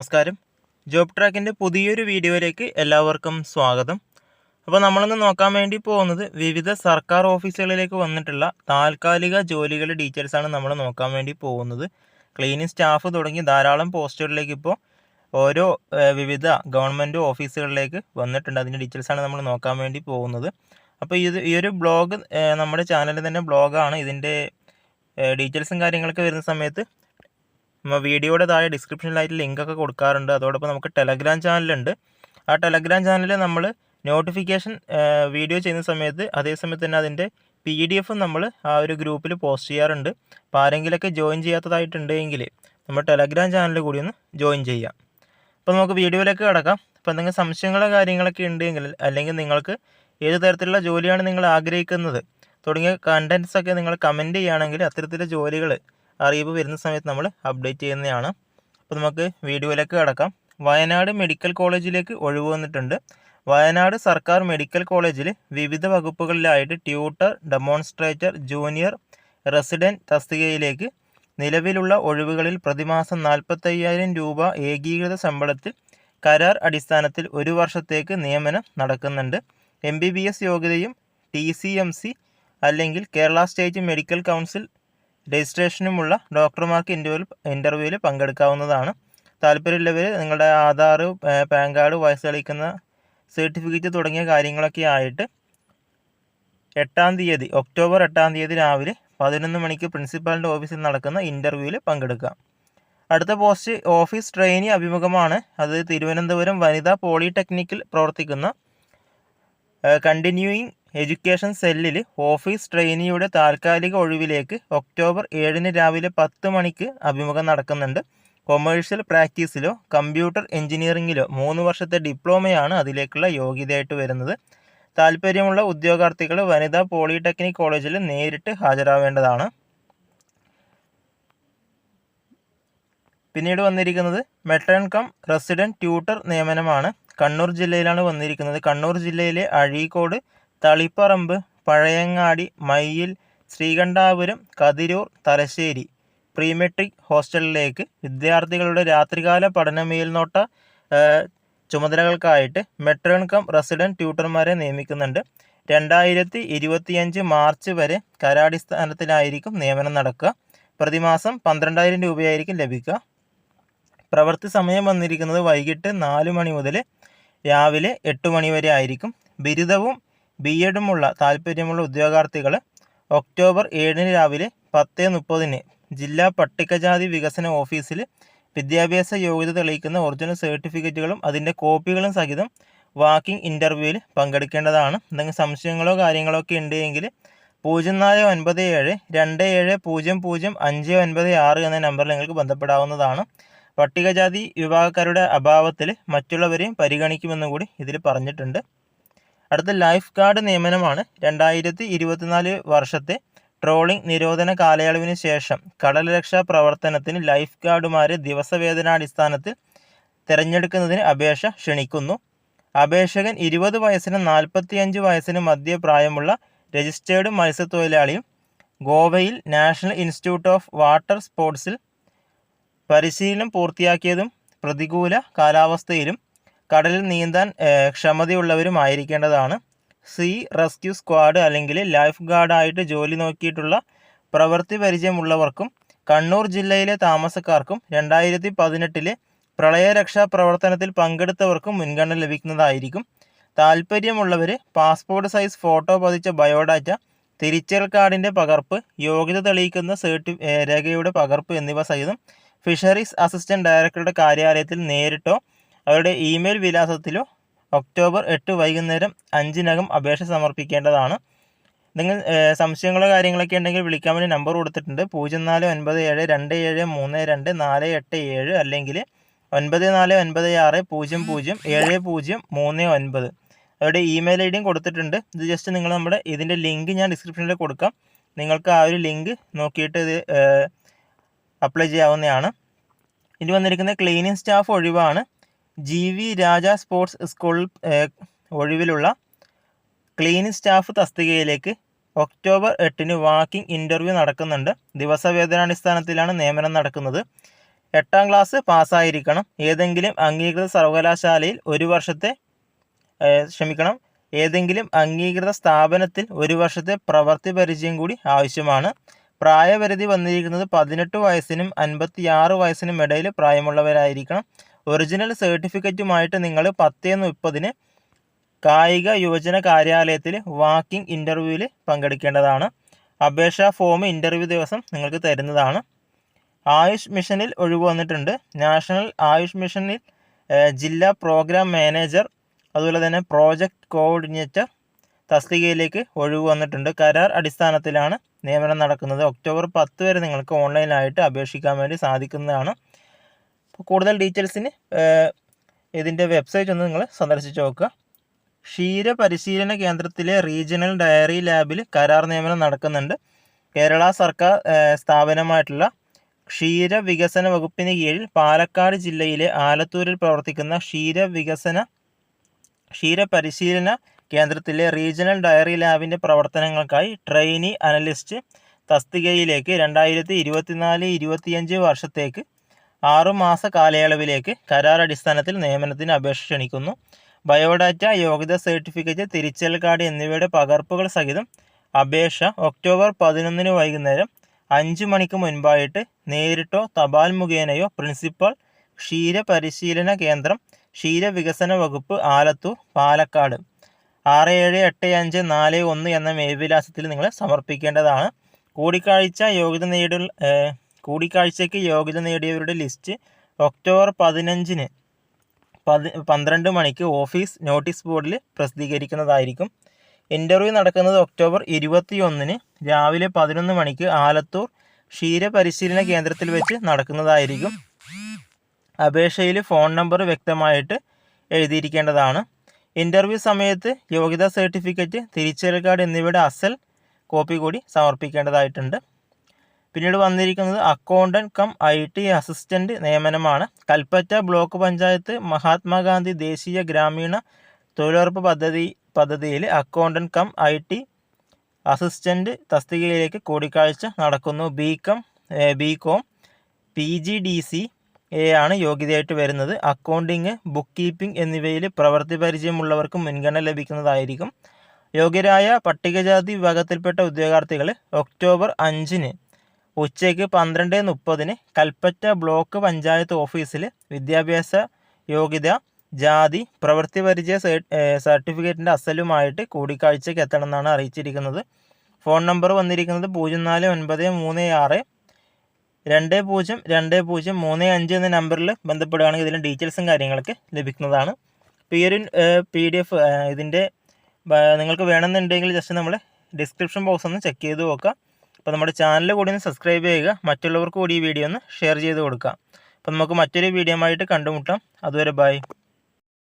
നമസ്കാരം. ജോബ് ട്രാക്കിന്റെ പുതിയൊരു വീഡിയോയിലേക്ക് എല്ലാവർക്കും സ്വാഗതം. അപ്പോൾ നമ്മളിന്ന് നോക്കാൻ വേണ്ടി പോകുന്നത് വിവിധ സർക്കാർ ഓഫീസുകളിലേക്ക് വന്നിട്ടുള്ള താൽക്കാലിക ജോലികളുടെ ഡീറ്റെയിൽസാണ് നമ്മൾ നോക്കാൻ വേണ്ടി പോകുന്നത്. ക്ലീനിങ് സ്റ്റാഫ് തുടങ്ങി ധാരാളം പോസ്റ്റുകളിലേക്ക് ഇപ്പോൾ ഓരോ വിവിധ ഗവൺമെന്റ് ഓഫീസുകളിലേക്ക് വന്നിട്ടുണ്ട്. അതിന്റെ ഡീറ്റെയിൽസാണ് നമ്മൾ നോക്കാൻ വേണ്ടി പോകുന്നത്. അപ്പോൾ ഇത് ഈ ഒരു ബ്ലോഗ് നമ്മുടെ ചാനലിൽ തന്നെ ബ്ലോഗാണ്. ഇതിന്റെ ഡീറ്റെയിൽസും കാര്യങ്ങളൊക്കെ വരുന്ന സമയത്ത് വീഡിയോയുടെ താഴെ ഡിസ്ക്രിപ്ഷനിലായിട്ട് ലിങ്കൊക്കെ കൊടുക്കാറുണ്ട്. അതോടൊപ്പം നമുക്ക് ടെലഗ്രാം ചാനലുണ്ട് ആ ടെലഗ്രാം ചാനലിൽ നമ്മൾ നോട്ടിഫിക്കേഷൻ വീഡിയോ ചെയ്യുന്ന സമയത്ത് അതേസമയത്ത് തന്നെ അതിന്റെ പി ഡി എഫും നമ്മൾ ആ ഒരു ഗ്രൂപ്പിൽ പോസ്റ്റ് ചെയ്യാറുണ്ട്. അപ്പോൾ ആരെങ്കിലൊക്കെ ജോയിൻ ചെയ്യാത്തതായിട്ടുണ്ടെങ്കിൽ നമ്മൾ ടെലഗ്രാം ചാനൽ കൂടി ഒന്ന് ജോയിൻ ചെയ്യാം. അപ്പോൾ നമുക്ക് വീഡിയോയിലേക്ക് കിടക്കാം. അപ്പോൾ എന്തെങ്കിലും സംശയങ്ങളോ കാര്യങ്ങളൊക്കെ ഉണ്ടെങ്കിൽ അല്ലെങ്കിൽ നിങ്ങൾക്ക് ഏത് തരത്തിലുള്ള ജോലിയാണ് നിങ്ങൾ ആഗ്രഹിക്കുന്നത് തുടങ്ങിയ കണ്ടൻസൊക്കെ നിങ്ങൾ കമന്റ് ചെയ്യുകയാണെങ്കിൽ അത്തരത്തിലുള്ള ജോലികൾ അറിയിപ്പ് വരുന്ന സമയത്ത് നമ്മൾ അപ്ഡേറ്റ് ചെയ്യുന്നതാണ്. അപ്പോൾ നമുക്ക് വീഡിയോയിലേക്ക് കിടക്കാം. വയനാട് മെഡിക്കൽ കോളേജിലേക്ക് ഒഴിവ് വന്നിട്ടുണ്ട്. വയനാട് സർക്കാർ മെഡിക്കൽ കോളേജിൽ വിവിധ വകുപ്പുകളിലായിട്ട് ട്യൂട്ടർ ഡെമോൺസ്ട്രേറ്റർ ജൂനിയർ റെസിഡന്റ് തസ്തികയിലേക്ക് നിലവിലുള്ള ഒഴിവുകളിൽ പ്രതിമാസം നാൽപ്പത്തയ്യായിരം രൂപ ഏകീകൃത ശമ്പളത്തിൽ കരാർ അടിസ്ഥാനത്തിൽ ഒരു വർഷത്തേക്ക് നിയമനം നടക്കുന്നുണ്ട്. എം ബി ബി എസ് യോഗ്യതയും ടി സി എം സി അല്ലെങ്കിൽ കേരള സ്റ്റേറ്റ് മെഡിക്കൽ കൗൺസിൽ രജിസ്ട്രേഷനുമുള്ള ഡോക്ടർമാർക്ക് ഇന്റർവ്യൂവിൽ ഇന്റർവ്യൂവിൽ പങ്കെടുക്കാവുന്നതാണ്. താല്പര്യമുള്ളവർ നിങ്ങളുടെ ആധാർ പാൻ കാർഡ് വയസ്സ് കളിക്കുന്ന സർട്ടിഫിക്കറ്റ് തുടങ്ങിയ കാര്യങ്ങളൊക്കെ ആയിട്ട് എട്ടാം തീയതി ഒക്ടോബർ എട്ടാം തീയതി രാവിലെ പതിനൊന്ന് മണിക്ക് പ്രിൻസിപ്പാളിന്റെ ഓഫീസിൽ നടക്കുന്ന ഇന്റർവ്യൂവിൽ പങ്കെടുക്കാം. അടുത്ത പോസ്റ്റ് ഓഫീസ് ട്രെയിനി അഭിമുഖമാണ്. അത് തിരുവനന്തപുരം വനിതാ പോളിടെക്നിക്കിൽ പ്രവർത്തിക്കുന്ന കണ്ടിന്യൂയിങ് എഡ്യൂക്കേഷൻ സെല്ലിൽ ഓഫീസ് ട്രെയിനിയുടെ താൽക്കാലിക ഒഴിവിലേക്ക് ഒക്ടോബർ ഏഴിന് രാവിലെ പത്ത് മണിക്ക് അഭിമുഖം നടക്കുന്നുണ്ട്. കൊമേഴ്ഷ്യൽ പ്രാക്ടീസിലോ കമ്പ്യൂട്ടർ എഞ്ചിനീയറിംഗിലോ മൂന്ന് വർഷത്തെ ഡിപ്ലോമയാണ് അതിലേക്കുള്ള യോഗ്യതയായിട്ട് വരുന്നത്. താല്പര്യമുള്ള ഉദ്യോഗാർത്ഥികൾ വനിതാ പോളിടെക്നിക് കോളേജിൽ നേരിട്ട് ഹാജരാവേണ്ടതാണ്. പിന്നീട് വന്നിരിക്കുന്നത് മെട്രൺ കം റെസിഡന്റ് ട്യൂട്ടർ നിയമനമാണ്. കണ്ണൂർ ജില്ലയിലാണ് വന്നിരിക്കുന്നത്. കണ്ണൂർ ജില്ലയിലെ അഴീക്കോട് തളിപ്പറമ്പ് പഴയങ്ങാടി മയ്യിൽ ശ്രീകണ്ഠാപുരം കതിരൂർ തലശ്ശേരി. പ്രീമെട്രിക് ഹോസ്റ്റലിലേക്ക് വിദ്യാർത്ഥികളുടെ രാത്രികാല പഠന മേൽനോട്ട ചുമതലകൾക്കായിട്ട് മെട്രോൺ കം റെസിഡന്റ് ട്യൂട്ടർമാരെ നിയമിക്കുന്നുണ്ട്. രണ്ടായിരത്തി ഇരുപത്തിയഞ്ച് മാർച്ച് വരെ കരാടിസ്ഥാനത്തിലായിരിക്കും നിയമനം നടക്കുക. പ്രതിമാസം പന്ത്രണ്ടായിരം രൂപയായിരിക്കും ലഭിക്കുക. പ്രവൃത്തി സമയം വന്നിരിക്കുന്നത് വൈകിട്ട് നാല് മണി മുതൽ രാവിലെ എട്ട് മണി വരെ ആയിരിക്കും. ബിരുദവും ബി എഡുമുള്ള താല്പര്യമുള്ള ഉദ്യോഗാർത്ഥികൾ ഒക്ടോബർ ഏഴിന് രാവിലെ പത്ത് മുപ്പതിന് ജില്ലാ പട്ടികജാതി വികസന ഓഫീസിൽ വിദ്യാഭ്യാസ യോഗ്യത തെളിയിക്കുന്ന ഒറിജിനൽ സർട്ടിഫിക്കറ്റുകളും അതിന്റെ കോപ്പികളും സഹിതം വാക്കിംഗ് ഇന്റർവ്യൂവിൽ പങ്കെടുക്കേണ്ടതാണ്. എന്തെങ്കിലും സംശയങ്ങളോ കാര്യങ്ങളോ ഒക്കെ ഉണ്ടെങ്കിൽ പൂജ്യം നാല് ഒൻപത് ഏഴ് രണ്ട് ഏഴ് പൂജ്യം പൂജ്യം അഞ്ച് ഒൻപത് ആറ് എന്ന നമ്പറിൽ നിങ്ങൾക്ക് ബന്ധപ്പെടാവുന്നതാണ്. പട്ടികജാതി വിഭാഗക്കാരുടെ അഭാവത്തിൽ മറ്റുള്ളവരെയും പരിഗണിക്കുമെന്നും കൂടി ഇതിൽ പറഞ്ഞിട്ടുണ്ട്. അടുത്ത ലൈഫ് ഗാർഡ് നിയമനമാണ് രണ്ടായിരത്തി ഇരുപത്തിനാല് വർഷത്തെ ട്രോളിംഗ് നിരോധന കാലയളവിന് ശേഷം കടൽരക്ഷാ പ്രവർത്തനത്തിന് ലൈഫ് ഗാർഡുമാരെ ദിവസവേതനാടിസ്ഥാനത്തിൽ തിരഞ്ഞെടുക്കുന്നതിന് അപേക്ഷ ക്ഷണിക്കുന്നു. അപേക്ഷകൻ ഇരുപത് വയസ്സിനും നാൽപ്പത്തിയഞ്ച് വയസ്സിനും മധ്യ പ്രായമുള്ള രജിസ്റ്റേർഡ് മത്സ്യത്തൊഴിലാളിയും ഗോവയിൽ നാഷണൽ ഇൻസ്റ്റിറ്റ്യൂട്ട് ഓഫ് വാട്ടർ സ്പോർട്സിൽ പരിശീലനം പൂർത്തിയാക്കിയതും പ്രതികൂല കാലാവസ്ഥയിലും കടലിൽ നീന്താൻ ക്ഷമതയുള്ളവരും ആയിരിക്കേണ്ടതാണ് സീ റെസ്ക്യൂ സ്ക്വാഡ് അല്ലെങ്കിൽ ലൈഫ് ഗാർഡായിട്ട് ജോലി നോക്കിയിട്ടുള്ള പ്രവൃത്തി പരിചയമുള്ളവർക്കും കണ്ണൂർ ജില്ലയിലെ താമസക്കാർക്കും രണ്ടായിരത്തി പതിനെട്ടിലെ പ്രളയരക്ഷാ പ്രവർത്തനത്തിൽ പങ്കെടുത്തവർക്കും മുൻഗണന ലഭിക്കുന്നതായിരിക്കും. താല്പര്യമുള്ളവർ പാസ്പോർട്ട് സൈസ് ഫോട്ടോ പതിച്ച ബയോഡാറ്റ തിരിച്ചൽ കാർഡിന്റെ പകർപ്പ് യോഗ്യത തെളിയിക്കുന്ന സർട്ടി രേഖയുടെ പകർപ്പ് എന്നിവ സഹിതം ഫിഷറീസ് അസിസ്റ്റന്റ് ഡയറക്ടറുടെ കാര്യാലയത്തിൽ നേരിട്ടോ അവരുടെ ഇമെയിൽ വിലാസത്തിലോ ഒക്ടോബർ എട്ട് വൈകുന്നേരം അഞ്ചിനകം അപേക്ഷ സമർപ്പിക്കേണ്ടതാണ്. നിങ്ങൾ സംശയങ്ങളോ കാര്യങ്ങളൊക്കെ ഉണ്ടെങ്കിൽ വിളിക്കാൻ വേണ്ടി നമ്പർ കൊടുത്തിട്ടുണ്ട്. പൂജ്യം നാല് ഒൻപത് ഏഴ് രണ്ട് ഏഴ് മൂന്ന് രണ്ട് നാല് എട്ട് ഏഴ് അല്ലെങ്കിൽ ഒൻപത് നാല് ഒൻപത് ആറ് പൂജ്യം പൂജ്യം ഏഴ് പൂജ്യം മൂന്ന് ഒൻപത്. അവരുടെ ഇമെയിൽ ഐ ഡിയും കൊടുത്തിട്ടുണ്ട്. ഇത് ജസ്റ്റ് നിങ്ങൾ നമ്മുടെ ഇതിന്റെ ലിങ്ക് ഞാൻ ഡിസ്ക്രിപ്ഷനിൽ കൊടുക്കാം. നിങ്ങൾക്ക് ആ ഒരു ലിങ്ക് നോക്കിയിട്ട് ഇത് അപ്ലൈ ചെയ്യാവുന്നതാണ്. ഇനി വന്നിരിക്കുന്ന cleaning staff ഒഴിവാണ്. G V Raja sports school ഒഴിവിലുള്ള cleaning staff തസ്തികയിലേക്ക് ഒക്ടോബർ എട്ടിന് വാക്കിംഗ് ഇന്റർവ്യൂ നടക്കുന്നുണ്ട്. ദിവസവേതനാടിസ്ഥാനത്തിലാണ് നിയമനം നടക്കുന്നത്. എട്ടാം ക്ലാസ് പാസ്സായിരിക്കണം. ഏതെങ്കിലും അംഗീകൃത സർവകലാശാലയിൽ ഒരു വർഷത്തെ ക്ഷമിക്കണം ഏതെങ്കിലും അംഗീകൃത സ്ഥാപനത്തിൽ ഒരു വർഷത്തെ പ്രവൃത്തി പരിചയം കൂടി ആവശ്യമാണ്. പ്രായപരിധി വന്നിരിക്കുന്നത് പതിനെട്ട് വയസ്സിനും അൻപത്തിയാറ് വയസ്സിനും ഇടയിൽ പ്രായമുള്ളവരായിരിക്കണം. ഒറിജിനൽ സർട്ടിഫിക്കറ്റുമായിട്ട് നിങ്ങൾ പത്ത് മുപ്പതിന് കായിക യുവജന കാര്യാലയത്തിൽ വാക്കിംഗ് ഇന്റർവ്യൂവിൽ പങ്കെടുക്കേണ്ടതാണ്. അപേക്ഷാ ഫോം ഇന്റർവ്യൂ ദിവസം നിങ്ങൾക്ക് തരുന്നതാണ്. ആയുഷ് മിഷനിൽ ഒഴിവ് വന്നിട്ടുണ്ട്. നാഷണൽ ആയുഷ് മിഷനിൽ ജില്ലാ പ്രോഗ്രാം മാനേജർ അതുപോലെ തന്നെ പ്രോജക്റ്റ് കോർഡിനേറ്റർ തസ്തികയിലേക്ക് ഒഴിവ് വന്നിട്ടുണ്ട്. കരാർ അടിസ്ഥാനത്തിലാണ് നിയമനം നടക്കുന്നത്. ഒക്ടോബർ പത്ത് വരെ നിങ്ങൾക്ക് ഓൺലൈനായിട്ട് അപേക്ഷിക്കാൻ വേണ്ടി സാധിക്കുന്നതാണ്. കൂടുതൽ ഡീറ്റെയിൽസിന് ഇതിന്റെ വെബ്സൈറ്റ് ഒന്ന് നിങ്ങൾ സന്ദർശിച്ച് നോക്കുക. ക്ഷീര പരിശീലന കേന്ദ്രത്തിലെ റീജിയണൽ ഡയറി ലാബിൽ കരാർ നിയമനം നടക്കുന്നുണ്ട്. കേരള സർക്കാർ സ്ഥാപനമായിട്ടുള്ള ക്ഷീര വികസന വകുപ്പിന് കീഴിൽ പാലക്കാട് ജില്ലയിലെ ആലത്തൂരിൽ പ്രവർത്തിക്കുന്ന ക്ഷീര വികസന ക്ഷീര പരിശീലന കേന്ദ്രത്തിലെ റീജിയണൽ ഡയറി ലാബിന്റെ പ്രവർത്തനങ്ങൾക്കായി ട്രെയിനി അനലിസ്റ്റ് തസ്തികയിലേക്ക് രണ്ടായിരത്തി ഇരുപത്തിനാല് ഇരുപത്തിയഞ്ച് വർഷത്തേക്ക് ആറുമാസ കാലയളവിലേക്ക് കരാർ അടിസ്ഥാനത്തിൽ നിയമനത്തിന് അപേക്ഷ ക്ഷണിക്കുന്നു. ബയോഡാറ്റ യോഗ്യത സർട്ടിഫിക്കറ്റ് തിരിച്ചൽ കാർഡ് എന്നിവയുടെ പകർപ്പുകൾ സഹിതം അപേക്ഷ ഒക്ടോബർ പതിനൊന്നിന് വൈകുന്നേരം അഞ്ച് മണിക്ക് മുൻപായിട്ട് നേരിട്ടോ തപാൽ മുഖേനയോ പ്രിൻസിപ്പൽ ക്ഷീരപരിശീലന കേന്ദ്രം ക്ഷീരവികസന വകുപ്പ് ആലത്തൂർ പാലക്കാട്. ആറ് ഏഴ് എട്ട് അഞ്ച് നാല് ഒന്ന് എന്ന മേൽവിലാസത്തിൽ നിങ്ങൾ സമർപ്പിക്കേണ്ടതാണ്. കൂടിക്കാഴ്ച യോഗ്യത നേടി കൂടിക്കാഴ്ചയ്ക്ക് യോഗ്യത നേടിയവരുടെ ലിസ്റ്റ് ഒക്ടോബർ പതിനഞ്ചിന് പതി പന്ത്രണ്ട് മണിക്ക് ഓഫീസ് നോട്ടീസ് ബോർഡിൽ പ്രസിദ്ധീകരിക്കുന്നതായിരിക്കും. ഇന്റർവ്യൂ നടക്കുന്നത് ഒക്ടോബർ ഇരുപത്തി ഒന്നിന് രാവിലെ പതിനൊന്ന് മണിക്ക് ആലത്തൂർ ക്ഷീര പരിശീലന കേന്ദ്രത്തിൽ വെച്ച് നടക്കുന്നതായിരിക്കും. അപേക്ഷയിൽ ഫോൺ നമ്പർ വ്യക്തമായിട്ട് എഴുതിയിരിക്കേണ്ടതാണ്. ഇന്റർവ്യൂ സമയത്ത് യോഗ്യതാ സർട്ടിഫിക്കറ്റ് തിരിച്ചറിയൽ കാർഡ് എന്നിവയുടെ അസൽ കോപ്പി കൂടി സമർപ്പിക്കേണ്ടതായിട്ടുണ്ട്. പിന്നീട് വന്നിരിക്കുന്നത് accountant cum I T assistant നിയമനമാണ്. Kalpetta block panchayat Mahatma Gandhi ദേശീയ ഗ്രാമീണ തൊഴിലുറപ്പ് പദ്ധതി പദ്ധതിയിൽ accountant cum I T assistant തസ്തികയിലേക്ക് കൂടിക്കാഴ്ച നടക്കുന്നു. B com B com P G D C A ആണ് യോഗ്യതയായിട്ട് വരുന്നത്. അക്കൗണ്ടിങ് ബുക്ക് കീപ്പിംഗ് എന്നിവയിൽ പ്രവൃത്തി പരിചയമുള്ളവർക്ക് മുൻഗണന ലഭിക്കുന്നതായിരിക്കും. യോഗ്യരായ പട്ടികജാതി വിഭാഗത്തിൽപ്പെട്ട ഉദ്യോഗാർത്ഥികൾ ഒക്ടോബർ അഞ്ചിന് ഉച്ചയ്ക്ക് പന്ത്രണ്ട് മുപ്പതിന് കൽപ്പറ്റ ബ്ലോക്ക് പഞ്ചായത്ത് ഓഫീസിൽ വിദ്യാഭ്യാസ യോഗ്യത ജാതി പ്രവൃത്തി പരിചയ സർട്ടിഫിക്കറ്റിന്റെ അസലുമായിട്ട് കൂടിക്കാഴ്ചയ്ക്ക് എത്തണമെന്നാണ് അറിയിച്ചിരിക്കുന്നത്. ഫോൺ നമ്പർ വന്നിരിക്കുന്നത് പൂജ്യം നാല് ഒൻപത് മൂന്ന് ആറ് രണ്ട് പൂജ്യം രണ്ട് പൂജ്യം മൂന്ന് അഞ്ച് എന്ന നമ്പറിൽ ബന്ധപ്പെടുകയാണെങ്കിൽ ഇതിന്റെ ഡീറ്റെയിൽസും കാര്യങ്ങളൊക്കെ ലഭിക്കുന്നതാണ്. പേരിൻ പി ഡി എഫ് ഇതിന്റെ നിങ്ങൾക്ക് വേണമെന്നുണ്ടെങ്കിൽ ജസ്റ്റ് നമ്മൾ ഡിസ്ക്രിപ്ഷൻ ബോക്സ് ഒന്ന് ചെക്ക് ചെയ്ത് നോക്കുക. അപ്പോൾ നമ്മുടെ ചാനൽ കൂടി ഒന്ന് സബ്സ്ക്രൈബ് ചെയ്യുക. മറ്റുള്ളവർക്ക് കൂടി ഈ വീഡിയോ ഒന്ന് ഷെയർ ചെയ്ത് കൊടുക്കുക. അപ്പോൾ നമുക്ക് മറ്റൊരു വീഡിയോ ആയിട്ട് കണ്ടുമുട്ടാം. അതുവരെ ബൈ